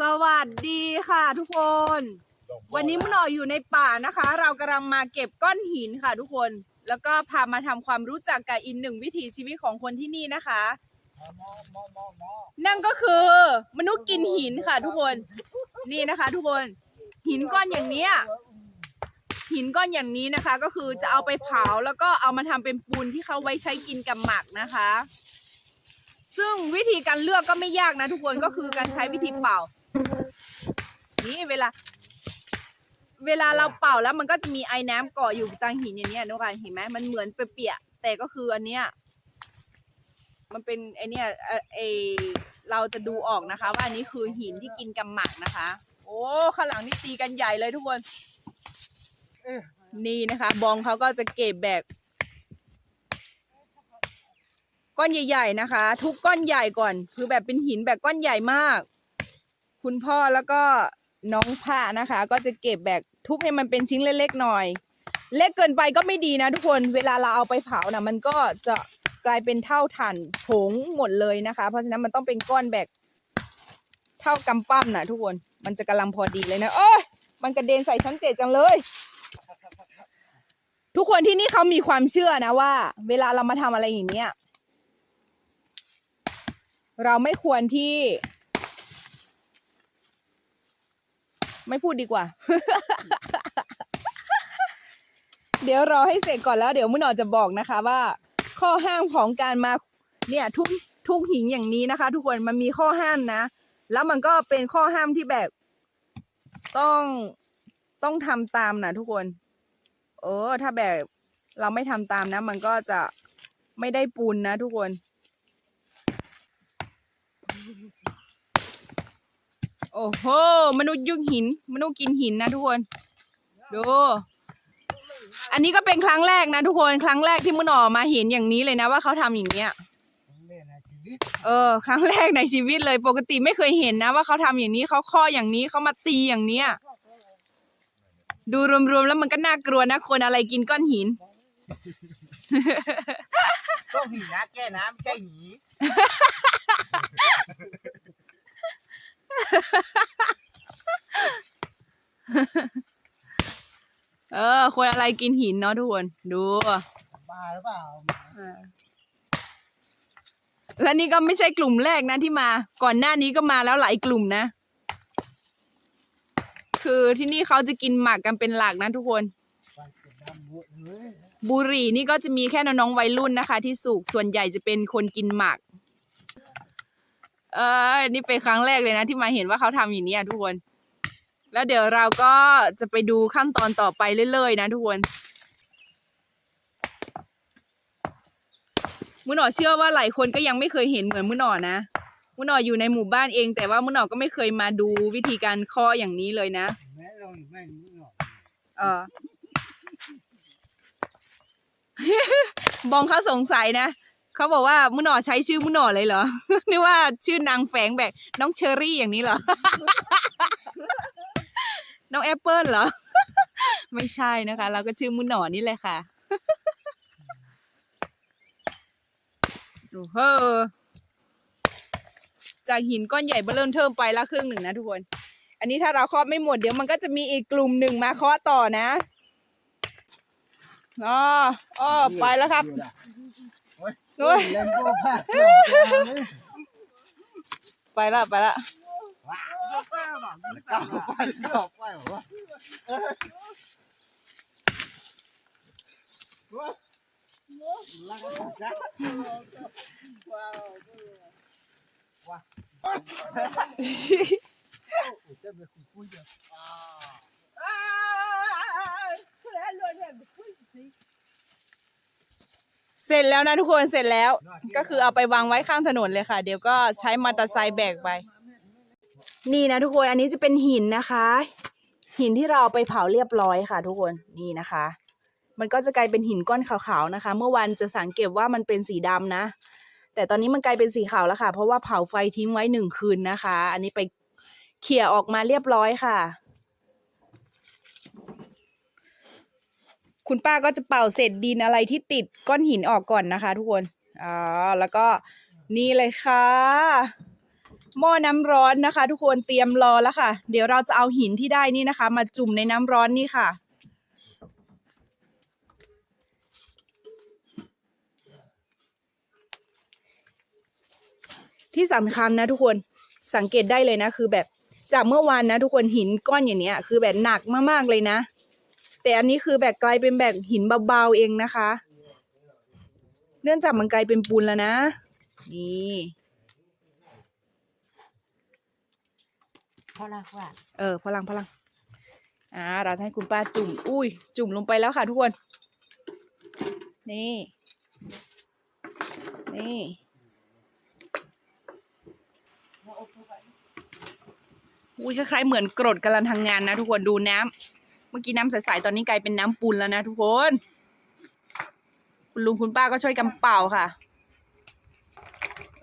สวัสดีค่ะทุกคน วันนี้มุนออยู่ในป่านะคะ เรากำลังมาเก็บก้อนหินค่ะทุกคน แล้วก็พามาทำความรู้จักกับอีกหนึ่งวิถีชีวิตของคนที่นี่นะคะ นั่นก็คือมนุษย์กินหินค่ะทุกคน นี่นะคะ ทุกคน หินก้อนอย่างเนี้ยหินก้อนอย่างนี้นะคะ ก็คือจะเอาไปเผาแล้วก็เอามาทำเป็นปูนที่เขาไว้ใช้กินกับหมักนะคะซึ่งวิธีการเลือกก็ไม่ยากนะทุกคนก็คือการใช้วิธีเป่า นี่เวลา เวลาเราเป่าแล้วมันก็จะมีไอ้น้ำเกาะอยู่ตามหินอย่างเนี้ยนุกเห็นไหมมันเหมือนเปียกๆแต่ก็คืออันเนี้ยมันเป็นไอเนี้ยเอ่อไอเราจะดูออกนะคะ ว่าอันนี้คือหินที่กินกับหมักนะคะ โอ้ข้างหลังนี่ตีกันใหญ่เลยทุกคน นี่นะคะ บองเขาก็จะเก็บแบบ ก้อนใหญ่ ๆ นะคะ ทุกก้อนใหญ่ก่อน คือแบบเป็นหินแบบก้อนใหญ่มาก คุณพ่อแล้วก็น้องผ้านะคะ ก็จะเก็บแบบทุบให้มันเป็นชิ้นเล็กๆหน่อย เล็กเกินไปก็ไม่ดีนะทุกคนเวลาเราเอาไปเผานะมันก็จะกลายเป็นเท่าถ่านผงหมดเลยนะคะ เพราะฉะนั้นมันต้องเป็นก้อนแบบเท่ากำปั้มนะทุกคนมันจะกำลังพอดีเลยนะเอ้ยมันกระเด็นใส่ชั้นเจ็ดจังเลย ทุกคนที่นี่เขามีความเชื่อนะว่า เวลาเรามาทำอะไรอย่างเนี้ยเราไม่ควรที่ ไม่พูดดีกว่า เดี๋ยวรอให้เสร็จก่อนแล้ว เดี๋ยวมุนอจะบอกนะคะว่า ข้อห้ามของการมาเนี่ยทุกทุกหินอย่างนี้นะคะ ทุกคนมันมีข้อห้ามนะ แล้วมันก็เป็นข้อห้ามที่แบบต้องต้องทำตามนะทุกคน เออ ถ้าแบบเราไม่ทำตามนะ มันก็จะไม่ได้ปูนนะทุกคน โอ้โห มนุษย์ยุ่งหิน มนุษย์กินหินนะทุกคน ดู อันนี้ก็เป็นครั้งแรกนะทุกคน ครั้งแรกที่มุนออกมาเห็นอย่างนี้เลยนะว่าเขาทำอย่างเนี้ย เออ ครั้งแรกในชีวิตเลย ปกติไม่เคยเห็นนะว่าเขาทำอย่างนี้เขาข้ออย่างนี้เขามาตีอย่างเนี้ย ดูรวมๆแล้วมันก็น่ากลัวนะคนอะไรกินก้อนหินก็หีนะแกน้ำไม่ใช่หี เออ คนอะไรกินหินเนาะทุกคน ดูบ้าหรือเปล่าและนี่ก็ไม่ใช่กลุ่มแรกนะที่มา ก่อนหน้านี้ก็มาแล้วหลายกลุ่มนะ คือที่นี่เขาจะกินหมากกันเป็นหลักนะทุกคน ไปเก็บน้ำบุเลยบุหรี่นี่ก็จะมีแค่น้องๆวัยรุ่นนะคะ ที่สูบส่วนใหญ่จะเป็นคนกินหมาก เออนี่เป็นครั้งแรกเลยนะ ที่มาเห็นว่าเขาทำอย่างนี้อะทุกคน แล้วเดี๋ยวเราก็จะไปดูขั้นตอนต่อไปเรื่อยๆ นะทุกคนมุนอเชื่อว่าหลายคนก็ยังไม่เคยเห็นเหมือนมุนอนะมุนออยู่ในหมู่บ้านเอง แต่ว่ามุนอก็ไม่เคยมาดูวิธีการเคาะอย่างนี้เลยนะแม่เราไม่รู้หรอกเออบองเขาสงสัยนะ เขาบอกว่ามุนอใช้ชื่อมุนอเลยเหรอ นึกว่าชื่อนางแฝงแบบน้องเชอรี่อย่างนี้เหรอ น้องแอปเปิลเหรอ ไม่ใช่นะคะ เราก็ชื่อมุนอนี่แหละค่ะดูเฮ้อจากหินก้อนใหญ่เบอเริ่มเทิมไปละครึ่งหนึ่งนะทุกคน อันนี้ถ้าเราเคาะไม่หมดเดี๋ยวมันก็จะมีอีกกลุ่มหนึ่งมาเคาะต่อนะอ๋ออ๋อไปแล้วครับ โอ้ยโอ้ยเล่นโบ้ผ้าเไปละไปละก้าไปก้าไปบอกว่าแล้วก็จับว้าวว้าวจะไปคุยคุยกันอ่ เสร็จแล้วนะทุกคนเสร็จแล้ว ก็คือเอาไปวางไว้ข้างถนนเลยค่ะ เดี๋ยวก็ใช้มอเตอร์ไซค์แบกไป นี่นะทุกคนอันนี้จะเป็นหินนะคะ หินที่เราเอาไปเผาเรียบร้อยค่ะ ทุกคนนี่นะคะ มันก็จะกลายเป็นหินก้อนขาวๆนะคะ เมื่อวันจะสังเกตว่ามันเป็นสีดำนะ แต่ตอนนี้มันกลายเป็นสีขาวแล้วค่ะ เพราะว่าเผาไฟทิ้งไว้หนึ่งคืนนะคะ อันนี้ไปเขี่ยออกมาเรียบร้อยค่ะ คุณป้าก็จะเป่าเศษดินอะไรที่ติดก้อนหินออกก่อนนะคะ ทุกคนอ๋อแล้วก็นี่เลยค่ะ หม้อน้ำร้อนนะคะ ทุกคนเตรียมรอแล้วค่ะ เดี๋ยวเราจะเอาหินที่ได้นี่นะคะ มาจุ่มในน้ำร้อนนี่ค่ะ ที่สำคัญนะทุกคนสังเกตได้เลยนะ คือแบบจากเมื่อวานนะ ทุกคนหินก้อนอย่างเนี้ย คือแบบหนักมากๆเลยนะ แต่อันนี้คือแบบกลายเป็นแบบหินเบาๆเองนะคะ เนื่องจากมันกลายเป็นปูนแล้วนะ นี่เพราะเราว่าเออพลังพลังอ่าเราจะให้คุณป้าจุ่ม อุ้ย จุ่มลงไปแล้วค่ะทุกคน นี่ นี่อุ้ยคล้ายๆเหมือนกรดกำลังทำงานนะทุกคนดูน้ำเมื่อกี้น้ำใสๆตอนนี้กลายเป็นน้ำปูนแล้วนะทุกคน คุณลุงคุณป้าก็ช่วยกันเป่าค่ะ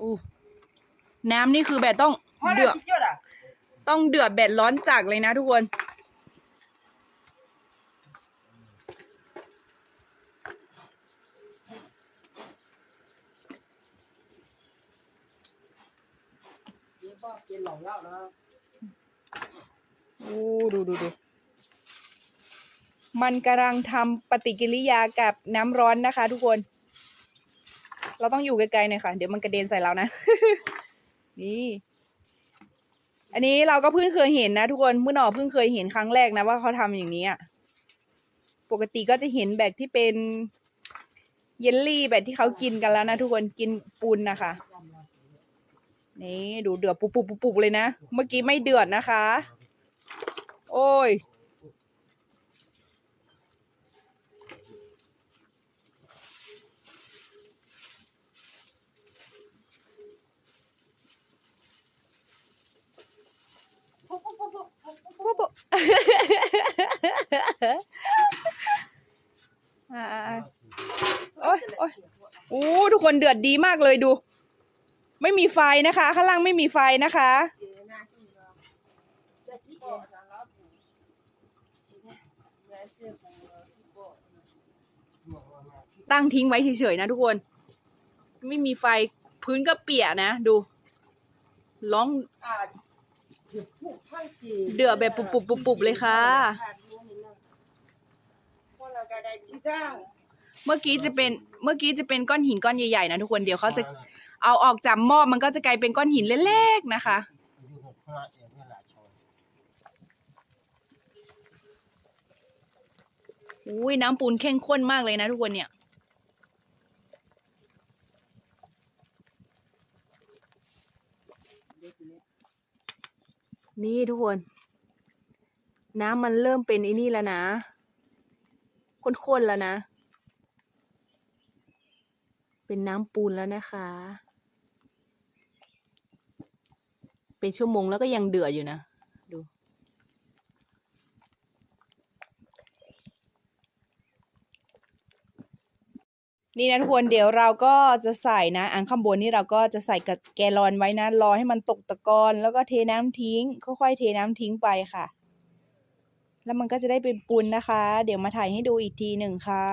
อู้น้ำนี่คือแบบต้องเดือดจุดอะต้องเดือดแบบร้อนจักเลยนะทุกคนเจ๊บ้ากินเหล่าแล้วนะโอ้ดูดูดู มันกำลังทำปฏิกิริยากับน้ำร้อนนะคะ ทุกคน เราต้องอยู่ไกลๆหน่อยค่ะ เดี๋ยวมันกระเด็นใส่เรานะ นี่ อันนี้เราก็เพิ่งเคยเห็นนะทุกคนเมื่อหนอเพิ่งเคยเห็นครั้งแรกนะว่าเขาทำอย่างนี้อะ ปกติก็จะเห็นแบบที่เป็นเยลลี่แบบที่เขากินกันแล้วนะทุกคนกินปูนนะคะ นี่ดูเดือดปุบปุบปุบปุบเลยนะ เมื่อกี้ไม่เดือดนะคะ โอ้ย ปุ๊บปุ๊บปุ๊บปุ๊บ ปุ๊บปุ๊บ อ่าโอ้ยโอ้ยโอ้ทุกคนเดือดดีมากเลยดู ไม่มีไฟนะคะ ข้างล่างไม่มีไฟนะคะ ตั้งทิ้งไว้เฉยๆนะทุกคน ไม่มีไฟพื้นก็เปียกนะ ดู ร้อง เดือดแบบปุบๆๆๆเลยค่ะ เมื่อกี้จะเป็นเมื่อกี้จะเป็นก้อนหินก้อนใหญ่ๆนะทุกคนเดี๋ยวเขาจะเอาออกจากหม้อมันก็จะกลายเป็นก้อนหินเล็กๆนะคะ อุ้ยน้ำปูนเข้มข้นมากเลยนะทุกคนเนี่ยนี่ทุกคน น้ำมันเริ่มเป็นไอ้นี่แล้วนะ ข้นๆแล้วนะ เป็นน้ำปูนแล้วนะคะ เป็นชั่วโมงแล้วก็ยังเดือดอยู่นะ ดู นี่นะทุกคนเดี๋ยวเราก็จะใส่นะอันข้างบนนี่เราก็จะใส่กับแกลลอนไว้นะ รอให้มันตกตะกอนแล้วก็เทน้ำทิ้ง ค่อยๆเทน้ำทิ้งไปค่ะ แล้วมันก็จะได้เป็นปูนนะคะ เดี๋ยวมาถ่ายให้ดูอีกทีหนึ่งค่ะ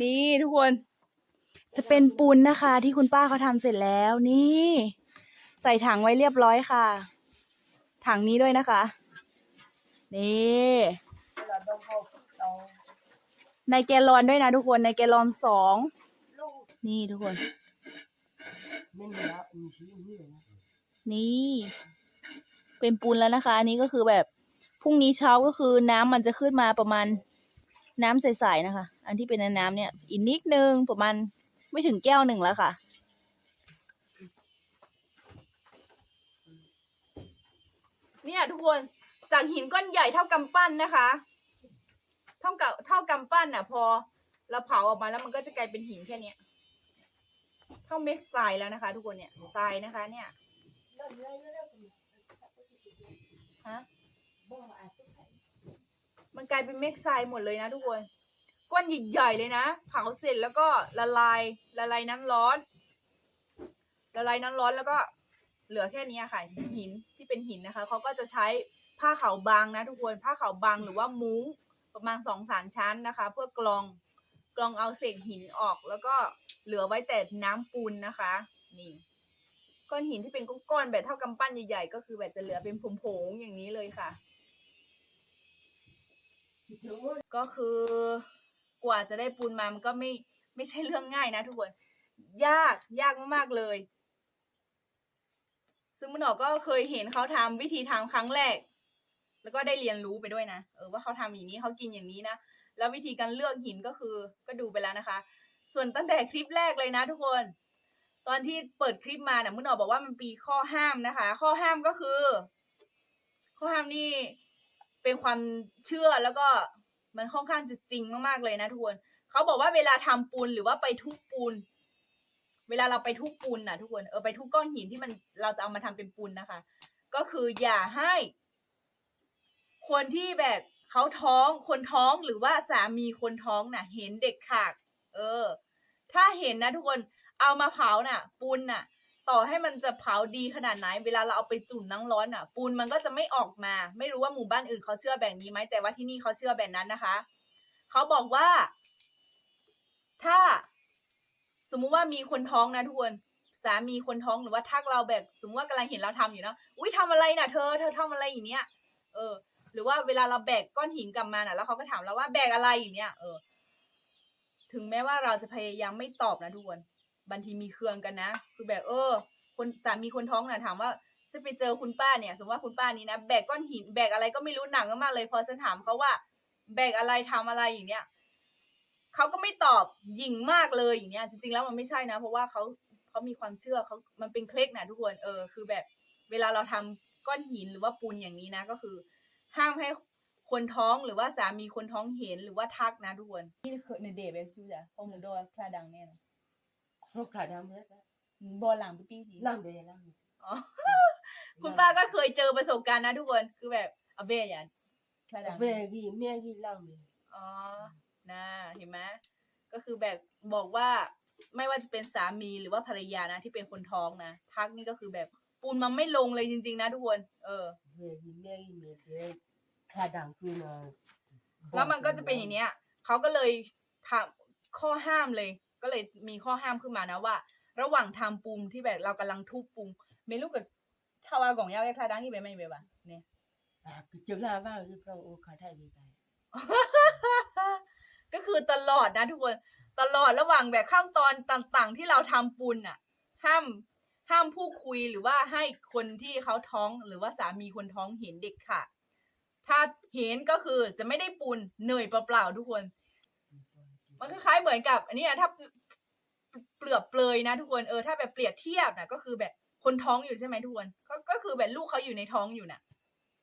นี่ทุกคน จะเป็นปูนนะคะ ที่คุณป้าเขาทำเสร็จแล้วนี่ ใส่ถังไว้เรียบร้อยค่ะ ถังนี้ด้วยนะคะ นี่ในแกลลอนด้วยนะทุกคนในแกลลอนสองนี่ทุกคนนี่ เป็นปูนแล้วนะคะ อันนี้ก็คือแบบ รุ่งนี้เช้าก็คือน้ำมันจะขึ้นมาประมาณน้ำใสๆนะคะ อันที่เป็นน้ำเนี่ยอีกนิดนึงประมาณไม่ถึงแก้วหนึ่งแล้วค่ะ เนี่ยทุกคนจากหินก้อนใหญ่เท่ากำปั้นนะคะ เท่ากับเท่ากำปั้นอะ พอเราเผาออกมาแล้วมันก็จะกลายเป็นหินแค่เนี้ยเท่าเม็ดทรายแล้วนะคะ ทุกคนเนี่ยทรายนะคะ เนี่ยฮะ มันกลายเป็นเม็ดทรายหมดเลยนะทุกคน ก้อนใหญ่ๆเลยนะ เผาเสร็จแล้วก็ละลายละลายน้ำร้อน ละลายน้ำร้อนแล้วก็เหลือแค่นี้ค่ะ หินที่เป็นหินนะคะเขาก็จะใช้ผ้าขาวบางนะทุกคนผ้าขาวบางหรือว่ามุ้งประมาณสองสามชั้นนะคะ เพื่อกรองกรองเอาเศษหินออกแล้วก็เหลือไว้แต่น้ำปูนนะคะ นี่ ก้อนหินที่เป็นก้อนๆแบบเท่ากำปั้นใหญ่ๆก็คือแบบจะเหลือเป็นผงๆอย่างนี้เลยค่ะ ก็คือกว่าจะได้ปูนมามันก็ไม่ไม่ใช่เรื่องง่ายนะทุกคน ยากยากมากๆเลย ซึ่งมันออกก็เคยเห็นเขาทำวิธีทำครั้งแรก แล้วก็ได้เรียนรู้ไปด้วยนะเออว่าเขาทำอย่างนี้เขากินอย่างนี้นะแล้ววิธีการเลือกหินก็คือก็ดูไปแล้วนะคะ ส่วนตั้งแต่คลิปแรกเลยนะทุกคน ตอนที่เปิดคลิปมาเนี่ยมุนออกบอกว่ามันปีข้อห้ามนะคะ ข้อห้ามก็คือ ข้อห้ามนี่ เป็นความเชื่อแล้วก็มันค่อนข้างจะจริงมากๆเลยนะทุกคนเขาบอกว่าเวลาทำปูนหรือว่าไปทุบปูน เวลาเราไปทุบปูนนะทุกคนเออไปทุบก้อนหินที่มันเราจะเอามาทำเป็นปูนนะคะ ก็คืออย่าให้ คนที่แบบเขาท้องคนท้องหรือว่าสามีคนท้องน่ะ เห็นเด็กขาก เออ ถ้าเห็นนะทุกคนเอามาเผาน่ะ ปูนน่ะ ต่อให้มันจะเผาดีขนาดไหน เวลาเราเอาไปจุ่มน้ำร้อนน่ะ ปูนมันก็จะไม่ออกมา ไม่รู้ว่าหมู่บ้านอื่นเขาเชื่อแบบนี้ไหมแต่ว่าที่นี่เขาเชื่อแบบนั้นนะคะ เขาบอกว่า ถ้า สมมุติว่ามีคนท้องนะทุกคนสามีคนท้องหรือว่าทักเราแบบ สมมติว่ากำลังเห็นเราทำอยู่เนาะอุ้ยทำอะไรน่ะเธอเธอทำอะไรอย่างเนี้ยเออ หรือว่าเวลาเราแบกก้อนหินกลับมาน่ะ แล้วเขาก็ถามเราว่าแบกอะไรอย่างเนี้ยเออ ถึงแม้ว่าเราจะพยายามไม่ตอบนะทุกคน บางทีมีเครื่องกันนะ คือแบบเออ คนสามีคนท้องน่ะถามว่าฉันไปเจอคุณป้าเนี่ย สมมติว่าคุณป้านี้นะแบกก้อนหินแบกอะไรก็ไม่รู้หนักมากเลยพอฉันถามเขาว่า แบกอะไรทำอะไรอย่างเนี้ยเขาก็ไม่ตอบหยิ่งมากเลยอย่างเนี้ยจริงๆแล้วมันไม่ใช่นะ เพราะว่าเขาเขามีความเชื่อเขามันเป็นเคล็ดนะทุกคนเออคือแบบเวลาเราทำก้อนหินหรือว่าปูนอย่างนี้นะ ก็คือ ห้ามให้คนท้องหรือว่าสามีคนท้องเห็นหรือว่าทักนะทุกคนนี่คือในเดทแบบชื่อจ้ะพอหมูดคลาดังแน่นะ เขาขาดำแล้วบอลหลังพี่สิล่างเดล่างอ๋อคุณป้าก็เคยเจอประสบการณ์นะทุกคนคือแบบเอาเบยอย่าคลาดังแม่กี่แม่กี่ล่างเดอ๋อนะเห็นไหมก็คือแบบบอกว่าไม่ว่าจะเป็นสามีหรือว่าภรรยานะที่เป็นคนท้องนะทักนี่ก็คือแบบปูนมันไม่ลงเลยจริง ๆ นะทุกคน เออแม่กี่แม่กี่แม่เดขาดังคือมาแล้วมันก็จะเป็นอย่างเนี้ยเขาก็เลยทำข้อห้ามเลย ก็เลยมีข้อห้ามขึ้นมานะว่า ระหว่างทำปูมที่แบบเรากำลังทุบปูมเมลูกกับชาวากล่องยาวแค่คลาดังที่เป็นไม่เป็นปะเนี่ยอ่าคือจะลาบ้างคือเราโอ้ขาได้ดีไปก็คือตลอดนะทุกคนตลอดระหว่างแบบขั้นตอนต่างๆ ที่เราทำปูนอะ ห้ามห้ามผู้คุยหรือว่าให้คนที่เขาท้องหรือว่าสามีคนท้องเห็นเด็กค่ะ ถ้าเห็นก็คือจะไม่ได้ปูนเหนื่อยเปล่าๆทุกคน มันคล้ายๆเหมือนกับ อันเนี้ยถ้าเปลือกเปลยนะทุกคนเออถ้าแบบเปรียบเทียบนะก็คือแบบคนท้องอยู่ใช่ไหมทุกคนก็ก็คือแบบลูกเขาอยู่ในท้องอยู่น่ะ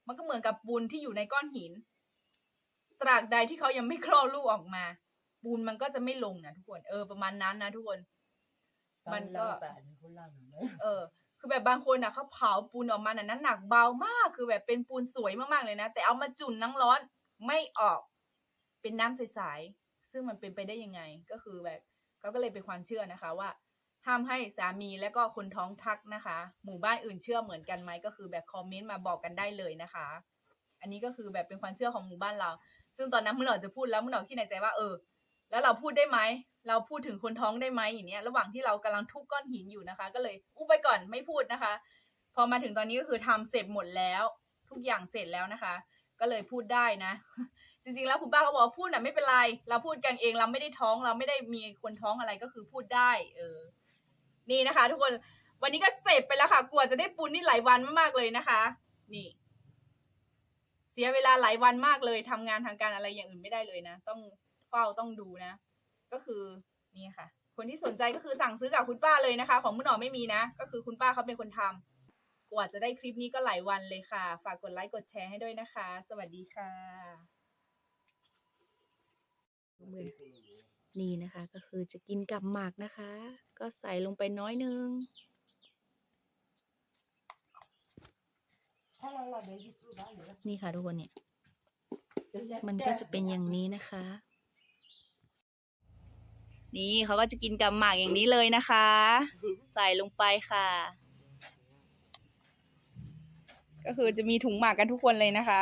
มันก็เหมือนกับปูนที่อยู่ในก้อนหิน ตราบใดที่เขายังไม่คลอดลูกออกมาปูนมันก็จะไม่ลงนะทุกคนเออประมาณนั้นนะทุกคน มันก็แต่คนล่างเลยเออ คือแบบบางคนนะเขาเผาปูนออกมาน่ะน้ำหนักเบามาก คือแบบเป็นปูนสวยมากๆเลยนะแต่เอามาจุ่นน้ำร้อนไม่ออก เป็นน้ำใสๆ ซึ่งมันเป็นไปได้ยังไงก็คือแบบเขาก็เลยเป็นความเชื่อนะคะว่าห้ามให้สามีและก็คนท้องทักนะคะ หมู่บ้านอื่นเชื่อเหมือนกันไหมก็คือแบบคอมเมนต์มาบอกกันได้เลยนะคะ อันนี้ก็คือแบบเป็นความเชื่อของหมู่บ้านเรา ซึ่งตอนนั้นมื่อหนอจะพูดแล้วมื่อหนอคิดในใจว่าเออ แล้วเราพูดได้ไหมเราพูดถึงคนท้องได้ไหมอย่างเนี้ยระหว่างที่เรากำลังทุบก้อนหินอยู่นะคะ ก็เลยอู้ไปก่อนไม่พูดนะคะ พอมาถึงตอนนี้ก็คือทำเสร็จหมดแล้ว ทุกอย่างเสร็จแล้วนะคะ ก็เลยพูดได้นะ จริงๆแล้วคุณป้าเขาบอกว่าพูดน่ะไม่เป็นไร เราพูดกันเองเราไม่ได้ท้องเราไม่ได้มีคนท้องอะไรก็คือพูดได้ เออ นี่นะคะ ทุกคนวันนี้ก็เสร็จไปแล้วค่ะกลัวจะได้ปูนนี่หลายวันมากๆเลยนะคะ นี่ เสียเวลาหลายวันมากเลยทำงานทางการอะไรอย่างอื่นไม่ได้เลยนะต้องเฝ้าต้องดูนะ ก็คือนี่ค่ะ คนที่สนใจก็คือสั่งซื้อกับคุณป้าเลยนะคะ ของมุนหนอไม่มีนะ ก็คือคุณป้าเขาเป็นคนทำกว่าจะได้คลิปนี้ก็หลายวันเลยค่ะ ฝากกดไลค์กดแชร์ให้ด้วยนะคะ สวัสดีค่ะ นี่นะคะ ก็คือจะกินกับหมากนะคะ ก็ใส่ลงไปน้อยนึงถ้าเราเราเดี๋ยวยิ่งบ้านเลยนี่ค่ะทุกคนเนี่ย มันก็จะเป็นอย่างนี้นะคะ นี่เขาก็จะกินกับหมากอย่างนี้เลยนะคะ ใส่ลงไปค่ะ ก็คือจะมีถุงหมากกันทุกคนเลยนะคะ